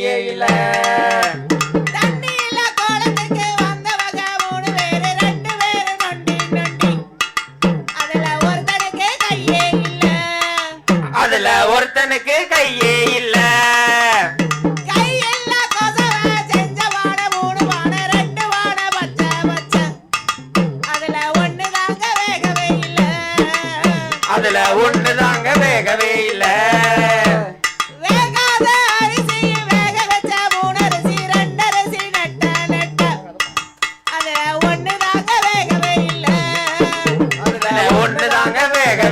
இல்ல. அதுல ஒருத்தனுக்கு கையே இல்ல. அதுல ஒண்ணுதாங்க வேகவே இல்ல. வேகாத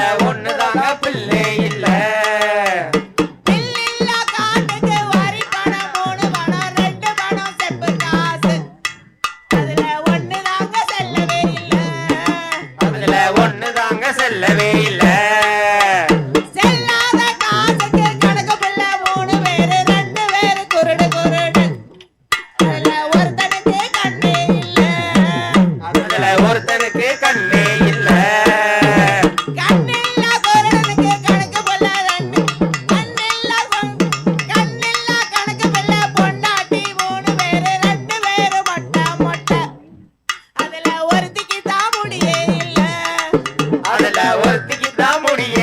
காட்டுக்குள்ள ஒண்ணுதாங்க பிள்ளை இல்ல. ஒண்ணுதாங்க செல்லவே அதுல ஒருத்திக்கு தான் முடியும்.